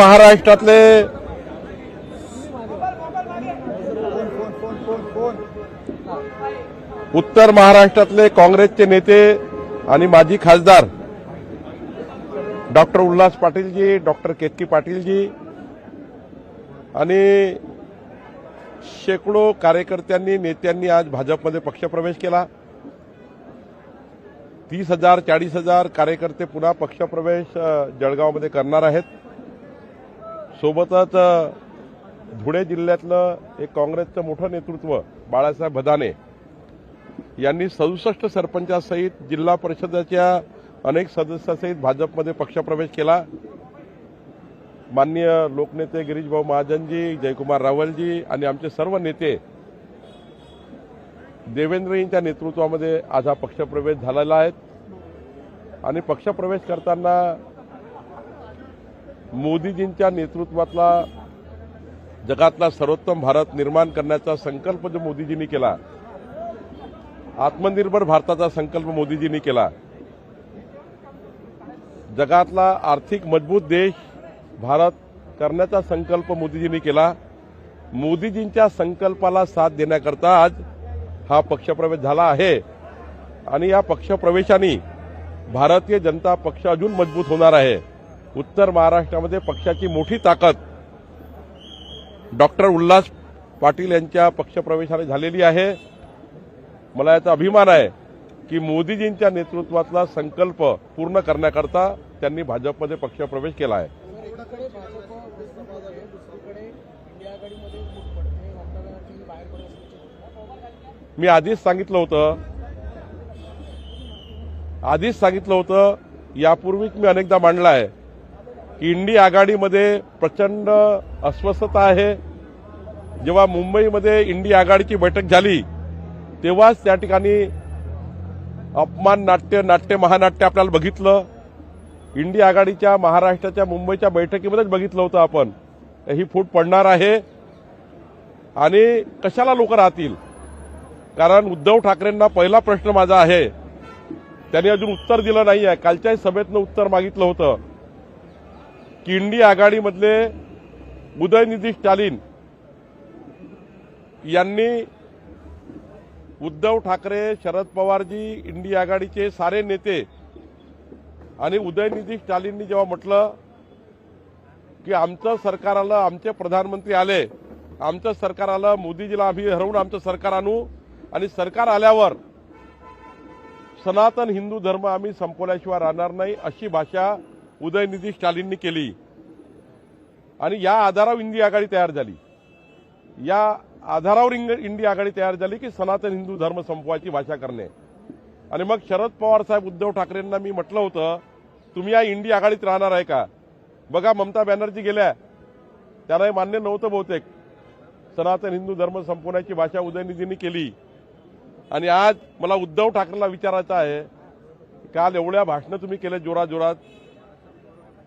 महाराष्ट्रातले उत्तर महाराष्ट्रातले काँग्रेसचे नेते आणि माजी खासदार डॉक्टर उल्हास पाटीलजी डॉक्टर केतकी पाटीलजी आणि शेकडो कार्यकर्त्यांनी नेत्यांनी आज भाजपमध्ये पक्षप्रवेश केला. तीस हजार चाळीस हजार कार्यकर्ते पुन्हा पक्षप्रवेश जळगावमध्ये करणार आहेत. सोबतच धुळे जिल्ह्यातलं एक काँग्रेसचं मोठं नेतृत्व बाळासाहेब भदाने यांनी सदुसष्ट सरपंचासहित जिल्हा परिषदेच्या अनेक सदस्यासहित भाजपमध्ये पक्षप्रवेश केला. माननीय लोकनेते गिरीशभाऊ महाजनजी जयकुमार रावलजी आणि आमचे सर्व नेते देवेंद्रजींच्या नेतृत्वामध्ये आज हा पक्षप्रवेश झालेला आहे. आणि पक्षप्रवेश करताना मोदीजींच्या नेतृत्वातला जगातला सर्वोत्तम भारत निर्माण करण्याचा संकल्प जो मोदीजींनी केला आत्मनिर्भर भारताचा संकल्प मोदीजींनी केला जगातला आर्थिक मजबूत देश भारत करण्याचा संकल्प मोदीजींनी केला मोदीजींच्या संकल्पाला साथ देण्याकरता आज हा पक्षप्रवेश झाला आहे. आणि या पक्षप्रवेशाने भारतीय जनता पक्ष अजून मजबूत होणार आहे. उत्तर महाराष्ट्रामध्ये पक्षाची मोठी ताकद डॉक्टर उल्हास पाटील यांच्या पक्षप्रवेशाने झालेली आहे. मला याचा अभिमान आहे की मोदीजींच्या नेतृत्वातला संकल्प पूर्ण करण्याकरता त्यांनी भाजपमध्ये पक्षप्रवेश केला आहे. मी आधीच सांगितलं होतं आधीच सांगितलं होतं यापूर्वीच मी अनेकदा मांडलं आहे. इंडी आघाडीमध्ये प्रचंड अस्वस्थता आहे. जेव्हा मुंबईमध्ये इंडी आघाडीची बैठक झाली तेव्हाच त्या ठिकाणी अपमान नाट्य नाट्य महानाट्य आपल्याला बघितलं. इंडी आघाडीच्या महाराष्ट्राच्या मुंबईच्या बैठकीमध्येच बघितलं होतं आपण. ही फूट पडणार आहे. आणि कशाला लोक राहतील? कारण उद्धव ठाकरेंना पहिला प्रश्न माझा आहे. त्यांनी अजून उत्तर दिलं नाही आहे कालच्याही सभेतनं उत्तर मागितलं होतं. की आघाडीमधले उदयनिधी स्टालिन यांनी उद्धव ठाकरे शरद पवारजी इंडी आघाडीचे सारे नेते आणि उदयनिधी स्टालिननी जेव्हा म्हटलं की आमचं सरकार आलं आमचे प्रधानमंत्री आले आमचं सरकार आलं मोदीजीला आम्ही हरवून आमचं सरकार आणू आणि सरकार आल्यावर सनातन हिंदू धर्म आम्ही संपवल्याशिवाय राहणार नाही अशी भाषा उदयनिधी स्टालिननी केली. आणि या आधारावर इंडी आघाडी तयार झाली. या आधारावर इंग- इंडी आघाडी तयार झाली की सनातन हिंदू धर्म संपवायची भाषा करणे. आणि मग शरद पवार साहेब उद्धव ठाकरेंना मी म्हटलं होतं तुम्ही या इंडी आघाडीत राहणार आहे का? बघा ममता बॅनर्जी गेल्या. त्यांना हे मान्य नव्हतं बहुतेक. सनातन हिंदू धर्म संपवण्याची भाषा उदयनिधींनी केली. आणि आज मला उद्धव ठाकरेला विचारायचं आहे काल एवढ्या भाषणं तुम्ही केले जोराजोरात.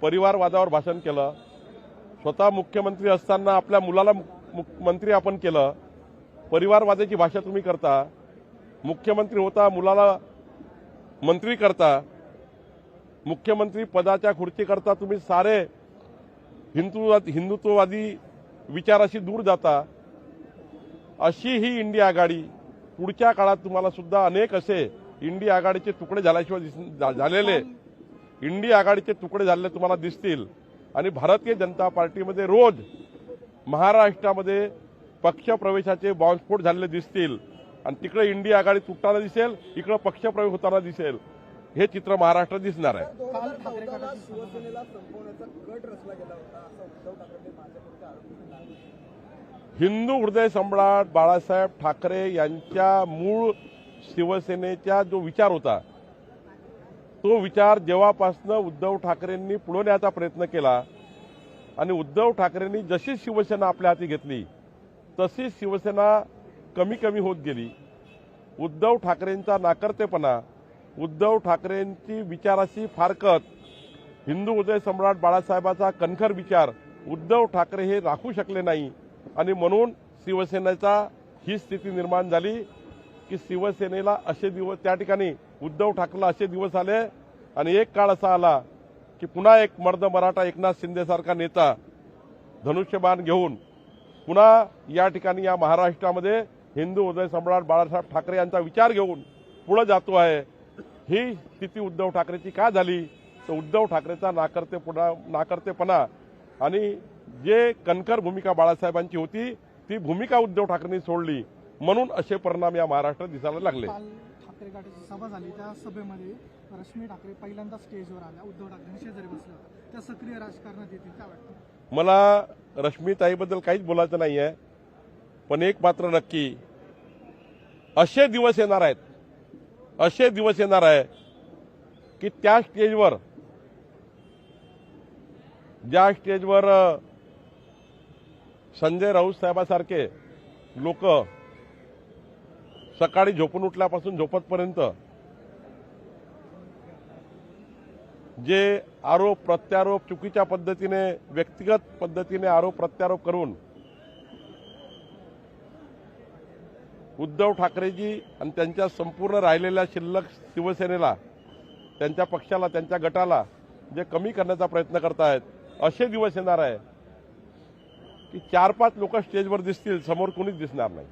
परिवारवादावर भाषण केलं. स्वतः मुख्यमंत्री असताना आपल्या मुलाला मंत्री आपण केलं. परिवारवादाची भाषा तुम्ही करता. मुख्यमंत्री होता मुलाला मंत्री करता. मुख्यमंत्री पदाच्या खुर्चीकरता तुम्ही सारे हिंदू हिंदुत्ववादी विचाराशी दूर जाता. अशी ही इंडिया आघाडी. पुढच्या काळात तुम्हाला सुद्धा अनेक असे इंडिया आघाडीचे तुकडे झाल्याशिवाय दिस- जा झालेले. इंडिया आघाडीचे तुकडे झालेले तुम्हाला दिसतील. आणि भारतीय जनता पार्टीमध्ये रोज महाराष्ट्रामध्ये पक्षप्रवेशाचे बॉम्बस्फोट झालेले दिसतील. आणि तिकडे इंडिया आघाडी तुटताना दिसेल इकडे पक्षप्रवेश होताना दिसेल. हे चित्र महाराष्ट्रात दिसणार आहे. हिंदू हृदय सम्राट बाळासाहेब ठाकरे यांच्या मूळ शिवसेनेचा जो विचार होता तो विचार जेव्हापासनं उद्धव ठाकरेंनी पुळवण्याचा प्रयत्न केला आणि उद्धव ठाकरेंनी जशी शिवसेना आपल्या हाती घेतली तशी शिवसेना कमी कमी होत गेली. उद्धव ठाकरेंचा नाकर्तेपणा उद्धव ठाकरेंची विचाराशी फारकत हिंदू उदय सम्राट बाळासाहेबाचा कणखर विचार उद्धव ठाकरे हे राखू शकले नाही आणि म्हणून शिवसेनेचा ही स्थिती निर्माण झाली की शिवसेनेला असे दिवस त्या ठिकाणी उद्धव ठाकरेला असे दिवस आले आणि एक काळ असा आला की पुन्हा एक मर्द मराठा एकनाथ शिंदेसारखा नेता धनुष्यबाण घेऊन पुन्हा या ठिकाणी या महाराष्ट्रामध्ये हिंदू उदय सम्राट बाळासाहेब ठाकरे यांचा विचार घेऊन पुढे जातो आहे. ही स्थिती उद्धव ठाकरेची का झाली? तर उद्धव ठाकरेचा नाकर्तेपणा नाकर्तेपणा आणि जे कणकर भूमिका बाळासाहेबांची होती ती भूमिका उद्धव ठाकरेंनी सोडली म्हणून असे परिणाम या महाराष्ट्रात दिसायला लागले. ठाकरे गटाची सभा झाली त्या सभेमध्ये रश्मी ठाकरे पहिल्यांदा स्टेजवर आल्या. उद्धव ठाकरे शेजारी बसल्या होत्या. त्या सक्रिय राजकारणात येतील काय वाटतं? मला रश्मीताईबद्दल काहीच बोलायचं नाही आहे पण एक मात्र नक्की असे दिवस येणार आहेत असे दिवस येणार आहे की त्या स्टेजवर ज्या स्टेजवर संजय राऊत साहेबासारखे लोक सकाळी झोपून उठल्यापासून झोपतपर्यंत जे आरोप प्रत्यारोप चुकीच्या पद्धतीने व्यक्तिगत पद्धतीने आरोप प्रत्यारोप करून उद्धव ठाकरेजी आणि त्यांच्या संपूर्ण राहिलेल्या शिल्लक शिवसेनेला त्यांच्या पक्षाला त्यांच्या गटाला जे कमी करण्याचा प्रयत्न करतायत असे दिवस येणार आहे की चार पाच लोक स्टेजवर दिसतील समोर कोणीच दिसणार नाही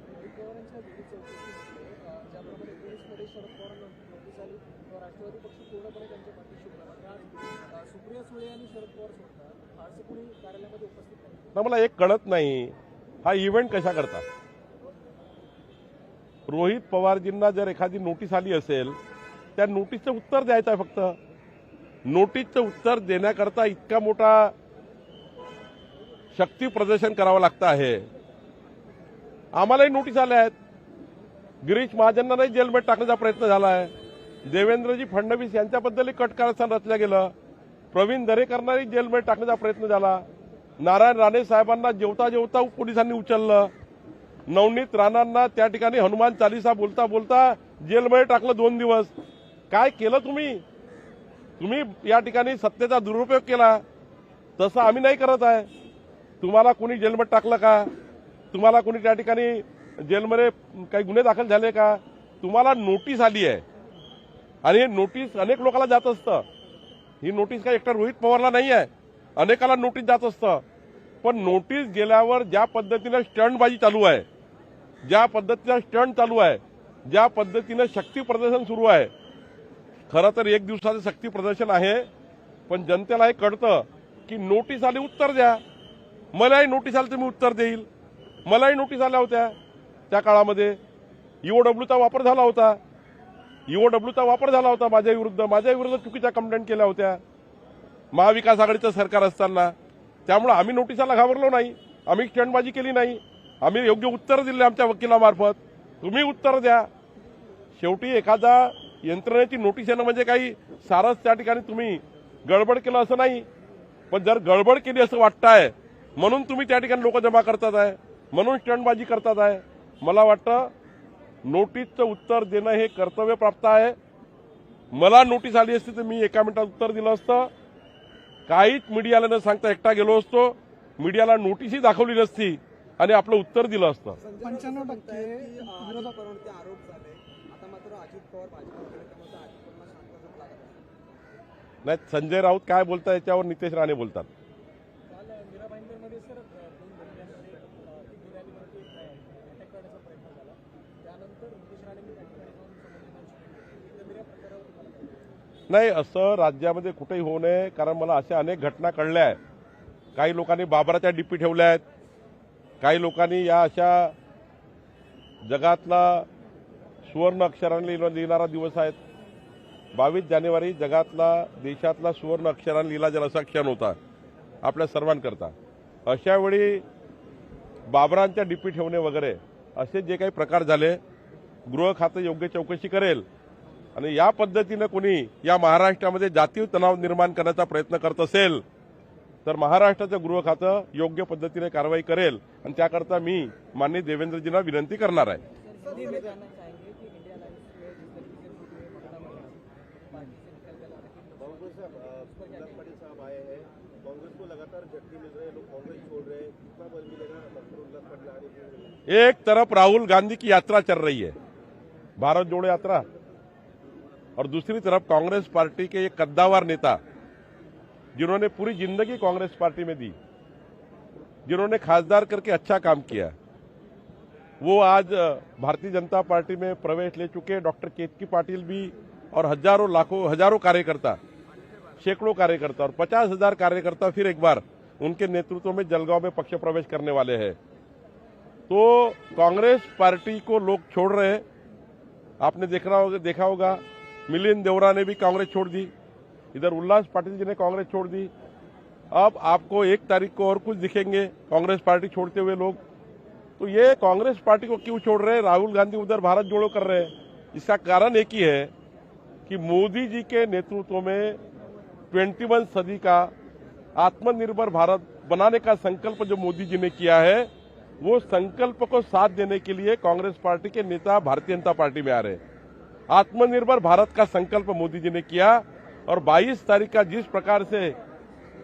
ज्याप्रमाणे एकोणीसमध्ये शरद पवारांना नोटीस आली तेव्हा राष्ट्रवादी पक्ष पूर्णपणे त्यांच्या पाठीशी उभा राहिला. आज, अ, सुप्रिया सुळे आणि शरद पवार सोडतात फारसे कोणी कार्यालयामध्ये उपस्थित नाही ना मला एक कळत नाही. हा इव्हेंट कशा करता रोहित पवारजींना जर एखादी नोटीस आली असेल त्या नोटीसचं उत्तर द्यायचं आहे फक्त. नोटीसचं उत्तर देण्याकरता इतका मोठा शक्ती प्रदर्शन करावं लागतं आहे. आम्हालाही नोटीस आल्या आहेत. गिरीश महाजनांनाही जेलमध्ये टाकण्याचा प्रयत्न झाला आहे. देवेंद्रजी फडणवीस यांच्याबद्दलही कट कारस्थान रचलं गेलं. प्रवीण दरेकरनाही जेलमध्ये टाकण्याचा प्रयत्न झाला. नारायण राणे साहेबांना जेवता जेवता पोलिसांनी उचललं. नवनीत राणांना त्या ठिकाणी हनुमान चालिसा बोलता बोलता जेलमध्ये टाकलं दोन दिवस. काय केलं तुम्ही? तुम्ही या ठिकाणी सत्तेचा दुरुपयोग केला. तसं आम्ही नाही करत आहे. तुम्हाला कोणी जेलमध्ये टाकलं का? तुम्हाला कोणी त्या ठिकाणी जेलमध्ये काही गुन्हे दाखल झाले का? तुम्हाला नोटीस आली आहे. आणि हे नोटीस अनेक लोकांना जात असतं. ही नोटीस काय एकटा रोहित पवारला नाही आहे. अनेकाला नोटीस जात असतं. पण नोटीस गेल्यावर ज्या पद्धतीनं स्टंटबाजी चालू आहे ज्या पद्धतीनं स्टंट चालू आहे ज्या पद्धतीनं शक्ती प्रदर्शन सुरू आहे खरं तर एक दिवसाचं शक्ती प्रदर्शन आहे पण जनतेला हे कळतं की नोटीस आली उत्तर द्या. मलाही नोटीस आली तर मी उत्तर देईल. मलाही नोटीस आल्या होत्या. त्या काळामध्ये ईओडब्ल्यूचा वापर झाला होता. ईओडब्ल्यूचा वापर झाला होता माझ्या विरुद्ध. माझ्या विरुद्ध चुकीच्या कंप्लेंट केल्या होत्या. महाविकास आघाडीचं सरकार असताना त्यामुळे आम्ही नोटिसाला घाबरलो नाही. आम्ही स्टंडबाजी केली नाही. आम्ही योग्य उत्तर दिले आमच्या वकिलामार्फत. तुम्ही उत्तर द्या. शेवटी एखादा यंत्रणेची नोटीस येणं म्हणजे काही सारस त्या ठिकाणी तुम्ही गडबड केलं असं नाही. पण जर गडबड केली असं वाटतंय म्हणून तुम्ही त्या ठिकाणी लोक जमा करतात आहे. म्हणून स्टंडबाजी करतात आहे. मला वाटतं नोटीसचं उत्तर देणं हे कर्तव्य प्राप्त आहे. मला नोटीस आली असती तर मी एका मिनिटात उत्तर दिलं असतं. काहीच मीडियाला न सांगता एकटा गेलो असतो. मीडियाला नोटीसही दाखवली नसती आणि आपलं उत्तर दिलं असतं. पंच्याण्णव टक्के. नाही संजय राऊत काय बोलतात याच्यावर नितेश राणे बोलतात. काल मीरा भाईंदरमध्ये सर दोन घटनांमध्ये ती रॅलीवरती अटॅक करण्याचा प्रयत्न झाला त्यानंतर नितेश राणेंनी त्या ठिकाणी जाऊन संबंधितांशी भेट घेतली. एकंदरीत या प्रकारावर तुम्हाला काय वाटतं? नाही असं राज्यामध्ये कुठेही होऊ नये कारण मला अशा अनेक घटना कळल्या आहेत. काही लोकांनी बाबराच्या डिपी ठेवल्या आहेत. काही लोकांनी या अशा जगातला सुवर्ण अक्षराने लिहिणारा दिवस आहेत. बावीस जानेवारी जगातला देशातला सुवर्ण अक्षरांनी लिहिला गेला असा क्षण होता आपल्या सर्वांकरता. अशावेळी बाबरांच्या डिपी ठेवणे वगैरे असे जे काही प्रकार झाले गृह खातं योग्य चौकशी करेल आणि या पद्धतीनं कोणी या महाराष्ट्रामध्ये जातीय तणाव निर्माण करण्याचा प्रयत्न करत असेल तर महाराष्ट्राचं गृह खातं योग्य पद्धतीने कारवाई करेल. आणि त्याकरता मी माननीय देवेंद्रजींना विनंती करणार आहे. एक तरफ राहुल गांधी की यात्रा चल रही है भारत जोड़ो यात्रा। और दूसरी तरफ़ कांग्रेस पार्टी के एक कद्दावर नेता, जिन्होंने पूरी ज़िंदगी कांग्रेस पार्टी में दी, जिन्होंने खासदार करके अच्छा काम किया, वो आज भारतीय जनता पार्टी में प्रवेश ले चुके डॉक्टर केतकी पाटिल भी और हज़ारों लाखों, हज़ारों कार्यकर्ता, सैकड़ों कार्यकर्ता और पचास हज़ार कार्यकर्ता फिर एक बार उनके नेतृत्व में जलगांव में पक्ष प्रवेश करने वाले हैं। तो कांग्रेस पार्टी को लोग छोड़ रहे हैं। आपने देखना होगा, देखा होगा मिलिंद देवरा ने भी कांग्रेस छोड़ दी, इधर उल्लास पाटिल जी ने कांग्रेस छोड़ दी। अब आपको एक तारीख को और कुछ दिखेंगे, कांग्रेस पार्टी छोड़ते हुए लोग। तो ये कांग्रेस पार्टी को क्यों छोड़ रहे हैं? राहुल गांधी उधर भारत जोड़ो कर रहे हैं। इसका कारण एक ही है कि मोदी जी के नेतृत्व में ट्वेंटी सदी का आत्मनिर्भर भारत बनाने का संकल्प जो मोदी जी ने किया है, वो संकल्प को साथ देने के लिए कांग्रेस पार्टी के नेता भारतीय जनता पार्टी में आ रहे हैं। आत्मनिर्भर भारत का संकल्प मोदी जी ने किया और 22 तारीख का जिस प्रकार से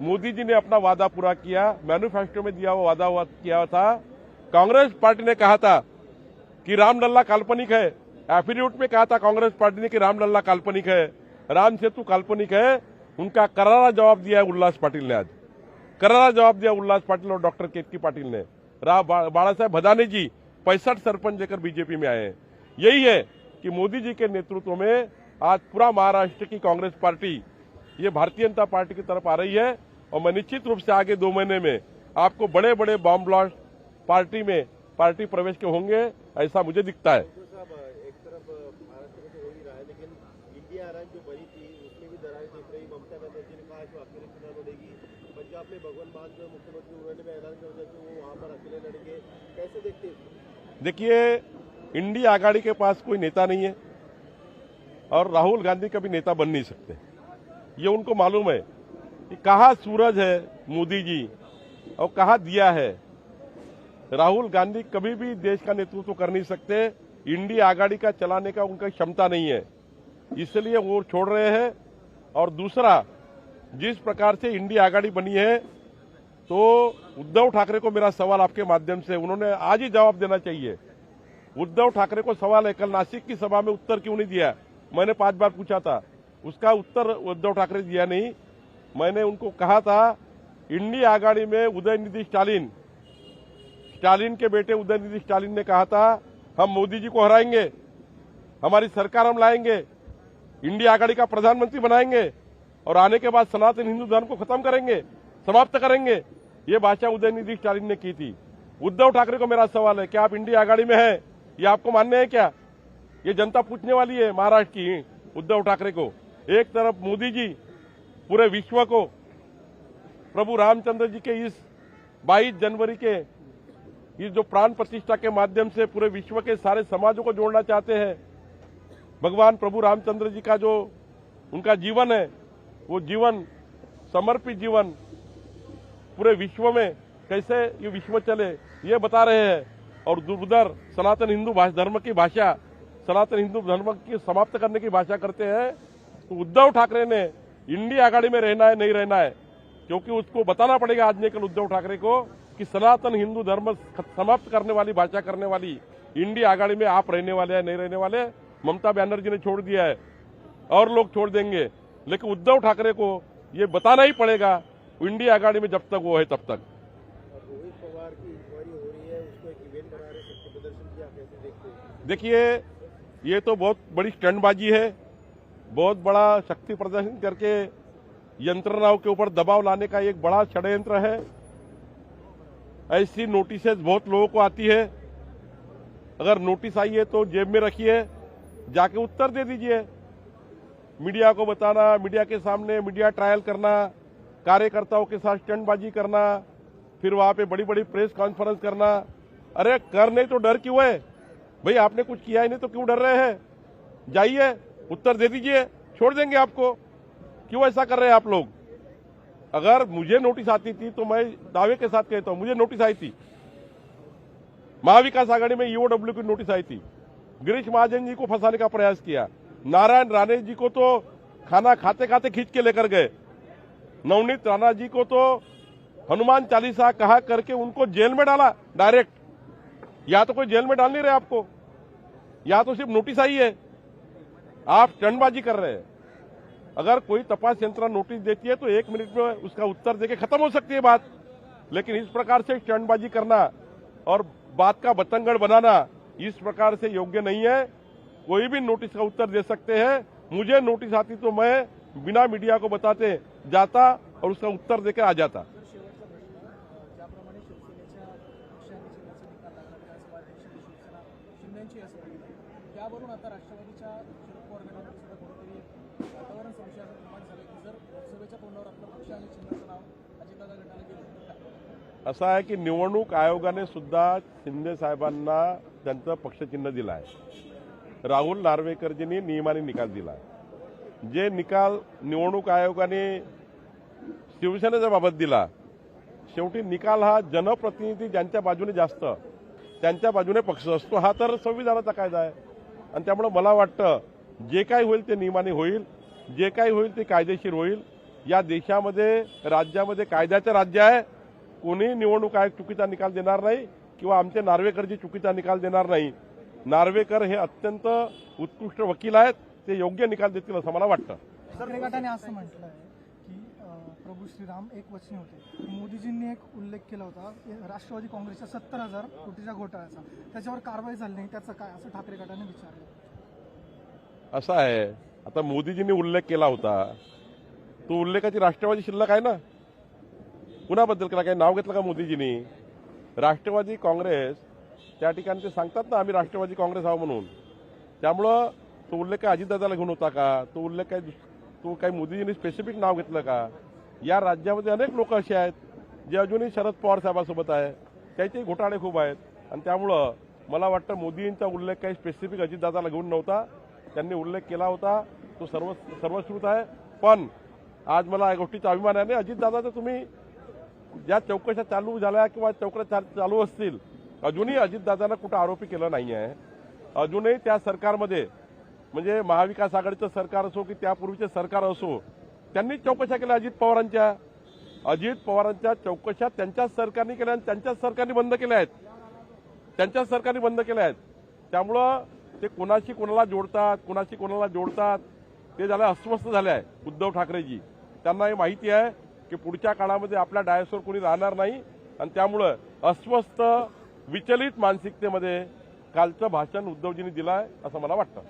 मोदी जी ने अपना वादा पूरा किया मैनिफेस्टो में दिया हुआ वादा हुआ, किया था, कांग्रेस पार्टी ने कहा था कि रामलल्ला काल्पनिक है। एफिडेविट में कहा था कांग्रेस पार्टी ने कि रामलल्ला काल्पनिक है। राम सेतु काल्पनिक है। उनका करारा जवाब दिया है उल्लास पाटिल ने आज। करारा जवाब दिया उल्लास पाटिल और डॉक्टर केतकी पाटिल ने। रा बा- बाला साहेब भदाने जी पैंसठ सरपंच लेकर बीजेपी में आए हैं। यही है कि मोदी जी के नेतृत्व में आज पूरा महाराष्ट्र की कांग्रेस पार्टी ये भारतीय जनता पार्टी की तरफ़ आ रही है। और मैं निश्चित रूप से आगे दो महीने में आपको बड़े बड़े बॉम्ब ब्लास्ट पार्टी में पार्टी प्रवेश के होंगे ऐसा मुझे दिखता है। तो तो पंजाब में भगवान मान जो मुख्यमंत्री उन्होंने ऐलान कर दिया कि वो वहाँ पर अकेले लड़ेंगे कैसे देखते देखिए इंडिया आघाड़ी के पास कोई नेता नहीं है और राहुल गांधी कभी नेता बन नहीं सकते। ये उनको मालूम है कि कहाँ सूरज है मोदी जी और कहाँ दिया है। राहुल गांधी कभी भी देश का नेतृत्व कर नहीं सकते। इंडिया आघाड़ी का चलाने का उनका क्षमता नहीं है। इसलिए वो छोड़ रहे हैं। और दूसरा, जिस प्रकार से इंडिया आघाड़ी बनी है तो उद्धव ठाकरे को मेरा सवाल आपके माध्यम से, उन्होंने आज ही जवाब देना चाहिए। उद्धव ठाकरे को सवाल है, कल नासिक की सभा में उत्तर क्यों नहीं दिया मैंने पाँच बार पूछा था। उसका उत्तर उद्धव ठाकरे दिया नहीं। मैंने उनको कहा था, इंडिया आघाड़ी में उदयनिधि स्टालिन स्टालिन के बेटे उदयनिधि स्टालिन ने कहा था, हम मोदी जी को हराएँगे, हमारी सरकार हम लाएँगे, इंडिया आघाड़ी का प्रधानमंत्री बनाएँगे, और आने के बाद सनातन हिंदू धर्म को खत्म करेंगे, समाप्त करेंगे। ये भाषा उदयनिधि स्टालिन ने की थी। उद्धव ठाकरे को मेरा सवाल है, क्या आप इंडिया आघाड़ी में हैं? ये आपको मान्य है क्या? ये जनता पूछने वाली है महाराष्ट्र की उद्धव ठाकरे को। एक तरफ़ मोदी जी पूरे विश्व को, प्रभु रामचंद्र जी के इस 22 जनवरी के, इस जो प्राण प्रतिष्ठा के माध्यम से पूरे विश्व के सारे समाजों को जोड़ना चाहते हैं, भगवान प्रभु रामचंद्र जी का जो उनका जीवन है, वो जीवन, समर्पित जीवन पूरे विश्व में कैसे ये विश्व चले, ये बता रहे हैं। और उधर सनातन हिंदू धर्म की भाषा, सनातन हिंदू धर्म की समाप्त करने की भाषा करते हैं तो उद्धव ठाकरे ने इंडिया आघाड़ी में रहना है, नहीं रहना है, क्योंकि उसको बताना पड़ेगा आज नहीं कल उद्धव ठाकरे को कि सनातन हिंदू धर्म समाप्त करने वाली, भाषा करने वाली, इंडिया आघाड़ी में आप रहने वाले हैं, नहीं रहने वाले, ममता बनर्जी ने छोड़ दिया है, और लोग छोड़ देंगे, लेकिन उद्धव ठाकरे को ये बताना ही पड़ेगा, इंडिया आघाड़ी में जब तक वो है तब तक। पवार की इंक्वायरी हो रही है, उसको एक इवेंट रहे प्रदर्शन किया, कैसे देखते हैं? देखिए, ये तो बहुत बड़ी स्टंटबाजी है। बहुत बड़ा शक्ति प्रदर्शन करके यंत्रणाओं के ऊपर दबाव लाने का एक बड़ा षड्यंत्र है। ऐसी नोटिसेज बहुत लोगों को आती है। अगर नोटिस आई है तो जेब में रखिए, जाके उत्तर दे दीजिए। मीडिया को बताना, मीडिया के सामने, मीडिया ट्रायल करना, कार्यकर्ताओं के साथ स्टंटबाजी करना फिर वहाँ पे बड़ी बड़ी प्रेस कॉन्फ्रेंस करना। अरे कर नहीं तो डर क्यों है? भाई, आपने कुछ किया ही नहीं तो क्यों डर रहे हैं? जाइए, उत्तर दे दीजिए, छोड़ देंगे आपको। क्यों ऐसा कर रहे हैं आप लोग? अगर मुझे नोटिस आती थी तो मैं दावे के साथ कहता हूँ, मुझे नोटिस आई थी। महाविकास आघाड़ी में ईओडब्ल्यू की नोटिस आई थी। गिरीश महाजन जी को फंसाने का प्रयास किया। नारायण राणे जी को तो खाना खाते खाते खींच के लेकर गए। नवनीत राणा जी को तो हनुमान चालीसा कहा करके उनको जेल में डाला डायरेक्ट या तो कोई जेल में डाल नहीं रहे आपको। या तो सिर्फ़ नोटिस आई है। आप स्टंटबाजी कर रहे हैं। अगर कोई तपास यंत्रणा नोटिस देती है तो एक मिनट में उसका उत्तर देके खत्म हो सकती है बात। लेकिन इस प्रकार से स्टंटबाजी करना और बात का बतंगड़ बनाना, इस प्रकार से योग्य नहीं है। कोई भी नोटिस का उत्तर दे सकते हैं। मुझे नोटिस आती तो मैं बिना मीडिया को बताते जाता और उसका उत्तर देकर आ जाता। असं आहे की निवडणूक आयोगाने सुद्धा शिंदे साहेबांना त्यांचं पक्षचिन्ह दिलं आहे राहुल नार्वेकरजींनी नियमाने निकाल दिला आहे जे निकाल निवडणूक आयोगाने शिवसेनेच्या बाबत दिला शेवटी निकाल हा जनप्रतिनिधी ज्यांच्या बाजूने जास्त त्यांच्या बाजूने पक्ष असतो हा तर संविधानाचा कायदा आहे. आणि त्यामुळे मला वाटतं जे काही होईल ते नियमाने होईल जे काही होईल ते कायदेशीर होईल. या देशामध्ये राज्यामध्ये कायद्याचं राज्य आहे. कोणी निवडणूक आयोग चुकीचा निकाल देणार नाही किंवा आमचे नार्वेकरजी चुकीचा निकाल देणार नाही. नार्वेकर हे अत्यंत उत्कृष्ट वकील आहेत. ते योग्य निकाल देतील असं मला वाटतं. असं म्हटलं प्रभू श्रीराम एक वचनी होते. मोदीजींनी एक उल्लेख केला होता राष्ट्रवादी काँग्रेसच्या सत्तर हजार कोटीच्या घोटाळ्याचा. त्याच्यावर कारवाई झाली नाही त्याचं काय? असं ठाकरे गटाने विचारलं. असं आहे. आता मोदीजींनी उल्लेख केला होता. तो उल्लेखाची राष्ट्रवादी शिल्लक आहे ना? कुणाबद्दल केला? काही नाव घेतलं का मोदीजींनी? राष्ट्रवादी काँग्रेस त्या ठिकाणी ते सांगतात ना आम्ही राष्ट्रवादी काँग्रेस आहो म्हणून. त्यामुळं तो उल्लेख काय अजितदादाला घेऊन होता का? तो उल्लेख काय तू तो काही मोदीजींनी स्पेसिफिक नाव घेतलं का? या राज्यामध्ये अनेक लोक असे आहेत जे अजूनही शरद पवार साहेबांसोबत आहे. त्याचे घोटाळे खूप आहेत. आणि त्यामुळं मला वाटतं मोदींचा उल्लेख काही स्पेसिफिक अजितदादाला घेऊन नव्हता. त्यांनी उल्लेख केला होता. तो सर्व सर्वश्रुत आहे. पण आज मला या गोष्टीचा अभिमान आहे. आणि अजितदादा तर तुम्ही ज्या चौकशा चालू झाल्या किंवा चौकशा चालू असतील अजूनही अजितदादांना कुठं आरोपी केलं नाही आहे. अजूनही त्या सरकारमध्ये म्हणजे महाविकास आघाडीचं सरकार असो की त्यापूर्वीचे सरकार असो त्यांनी चौकशा केल्या अजित पवारांच्या. अजित पवारांच्या चौकशा त्यांच्याच सरकारने केल्या आणि त्यांच्याच सरकारने बंद केल्या आहेत. त्यांच्याच सरकारने बंद केल्या आहेत. त्यामुळं ते कोणाशी कोणाला जोडतात कोणाशी कोणाला जोडतात ते झालं अस्वस्थ झाले आहे. उद्धव ठाकरेजी. त्यांना हे माहिती आहे की पुढच्या काळामध्ये आपल्या डायसवर कोणी राहणार नाही. आणि त्यामुळं अस्वस्थ विचलित मानसिकतेमध्ये कालचं भाषण उद्धवजींनी दिलं आहे असं मला वाटतं.